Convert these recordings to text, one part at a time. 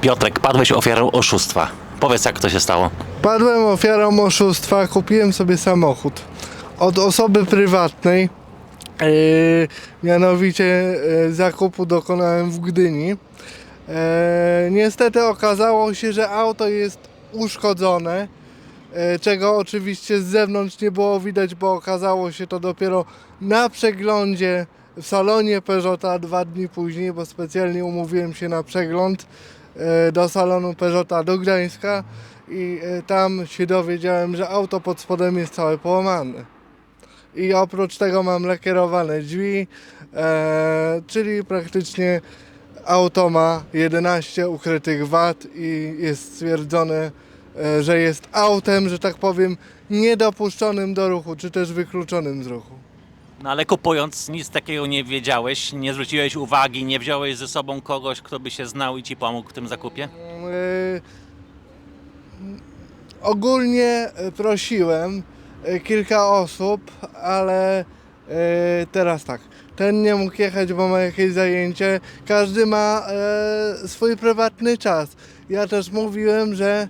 Piotrek, padłeś ofiarą oszustwa. Powiedz, jak to się stało. Padłem ofiarą oszustwa, kupiłem sobie samochód od osoby prywatnej. Yy, mianowicie yy, zakupu dokonałem w Gdyni. Yy, niestety okazało się, że auto jest uszkodzone, yy, czego oczywiście z zewnątrz nie było widać, bo okazało się to dopiero na przeglądzie w salonie Peugeota dwa dni później, bo specjalnie umówiłem się na przegląd e, do salonu Peugeota do Gdańska i e, tam się dowiedziałem, że auto pod spodem jest całe połamane. I oprócz tego mam lakierowane drzwi, e, czyli praktycznie auto ma 11 ukrytych wad i jest stwierdzone, e, że jest autem, że tak powiem, niedopuszczonym do ruchu, czy też wykluczonym z ruchu. No ale kupując nic takiego nie wiedziałeś, nie zwróciłeś uwagi, nie wziąłeś ze sobą kogoś, kto by się znał i ci pomógł w tym zakupie? E, Ogólnie e, prosiłem e, kilka osób, ale e, teraz tak. Ten nie mógł jechać, bo ma jakieś zajęcie. Każdy ma swój prywatny czas. Ja też mówiłem, że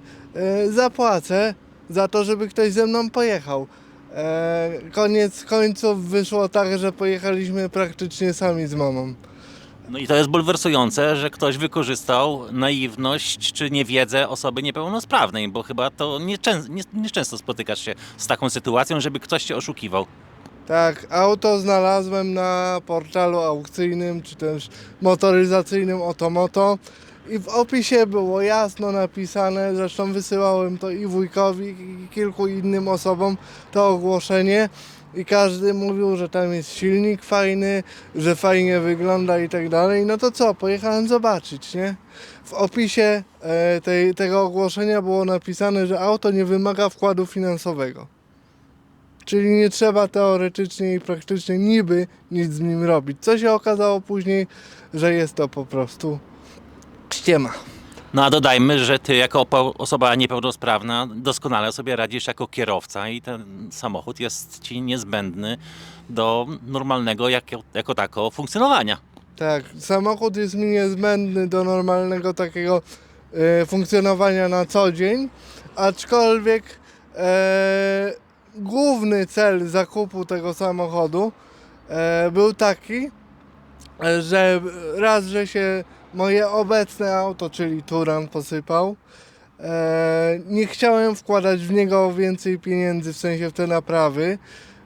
zapłacę za to, żeby ktoś ze mną pojechał. E, koniec końców wyszło tak, że pojechaliśmy praktycznie sami z mamą. No i to jest bulwersujące, że ktoś wykorzystał naiwność czy niewiedzę osoby niepełnosprawnej, bo chyba to nieczę- nie, nieczęsto spotykasz się z taką sytuacją, żeby ktoś cię oszukiwał. Tak, auto znalazłem na portalu aukcyjnym czy też motoryzacyjnym Otomoto i w opisie było jasno napisane, zresztą wysyłałem to i wujkowi i kilku innym osobom to ogłoszenie i każdy mówił, że tam jest silnik fajny, że fajnie wygląda i tak dalej. No to co, pojechałem zobaczyć, nie? W opisie e, tej, tego ogłoszenia było napisane, że auto nie wymaga wkładu finansowego. Czyli nie trzeba teoretycznie i praktycznie niby nic z nim robić. Co się okazało później, że jest to po prostu ściema. No a dodajmy, że ty jako osoba niepełnosprawna doskonale sobie radzisz jako kierowca i ten samochód jest ci niezbędny do normalnego jako, jako tako funkcjonowania. Tak, samochód jest mi niezbędny do normalnego takiego e, funkcjonowania na co dzień, aczkolwiek e, główny cel zakupu tego samochodu e, był taki, e, że raz, że się moje obecne auto, czyli Turan posypał, e, nie chciałem wkładać w niego więcej pieniędzy, w sensie w te naprawy,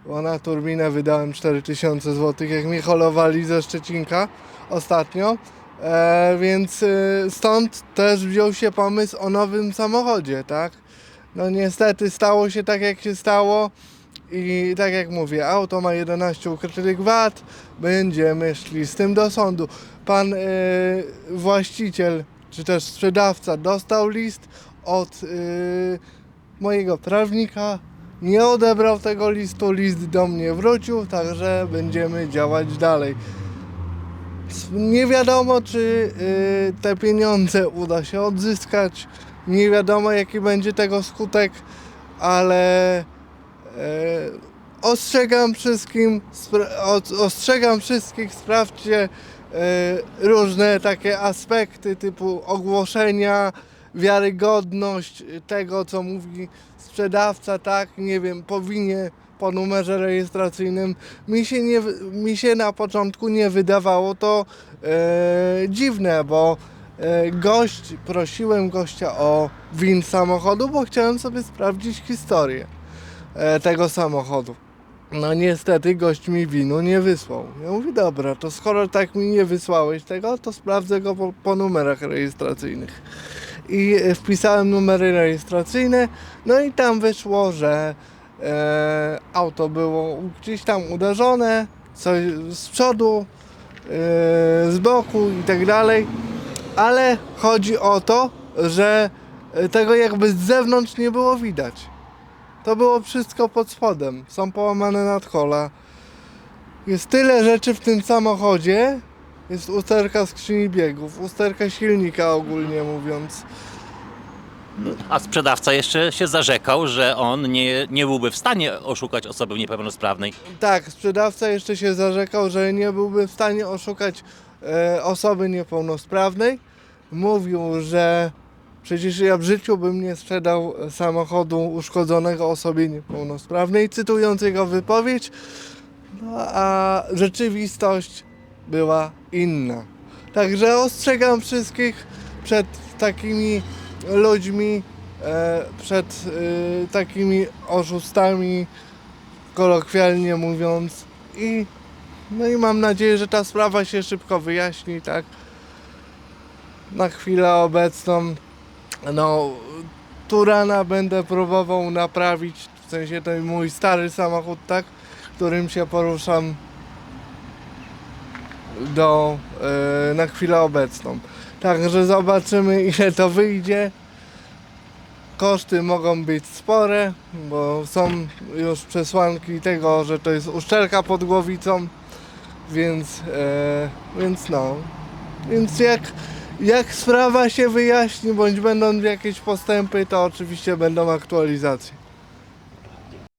bo na turbinę wydałem 4000 zł, jak mnie holowali ze Szczecinka ostatnio. Więc stąd też wziął się pomysł o nowym samochodzie, tak? No niestety stało się tak jak się stało i tak jak mówię, auto ma 11 ukrytych wad, będziemy szli z tym do sądu. Pan e, właściciel czy też sprzedawca dostał list od e, mojego prawnika, nie odebrał tego listu, list do mnie wrócił, także będziemy działać dalej. Nie wiadomo, czy y, te pieniądze uda się odzyskać. Nie wiadomo, jaki będzie tego skutek, ale y, ostrzegam wszystkim, ostrzegam wszystkich, sprawdźcie y, różne takie aspekty typu ogłoszenia, wiarygodność tego, co mówi sprzedawca, tak, nie wiem, powinie po numerze rejestracyjnym. Mi się, nie, mi się na początku nie wydawało to e, dziwne, bo e, gość, prosiłem gościa o win samochodu, bo chciałem sobie sprawdzić historię e, tego samochodu. No niestety gość mi winu nie wysłał. Ja mówię, dobra, to skoro tak mi nie wysłałeś tego, to sprawdzę go po, po numerach rejestracyjnych. I e, wpisałem numery rejestracyjne, no i tam wyszło, że e, auto było gdzieś tam uderzone, coś z przodu, e, z boku i tak dalej, ale chodzi o to, że e, tego jakby z zewnątrz nie było widać. To było wszystko pod spodem. Są połamane nadkola. Jest tyle rzeczy w tym samochodzie. Jest usterka skrzyni biegów, usterka silnika ogólnie mówiąc. A sprzedawca jeszcze się zarzekał, że on nie, nie byłby w stanie oszukać osoby niepełnosprawnej. Tak, sprzedawca jeszcze się zarzekał, że nie byłby w stanie oszukać osoby niepełnosprawnej, mówił, że przecież ja w życiu bym nie sprzedał samochodu uszkodzonego osobie niepełnosprawnej, cytując jego wypowiedź, no, a rzeczywistość była inna. Także ostrzegam wszystkich przed takimi ludźmi, e, przed e, takimi oszustami, kolokwialnie mówiąc. I, no i mam nadzieję, że ta sprawa się szybko wyjaśni, tak? Na chwilę obecną, no, Turana będę próbował naprawić, w sensie ten mój stary samochód, tak? Którym się poruszam do, e, na chwilę obecną. Także zobaczymy ile to wyjdzie. Koszty mogą być spore, bo są już przesłanki tego, że to jest uszczelka pod głowicą, więc, e, więc no. Więc jak, jak sprawa się wyjaśni, bądź będą jakieś postępy, to oczywiście będą aktualizacje.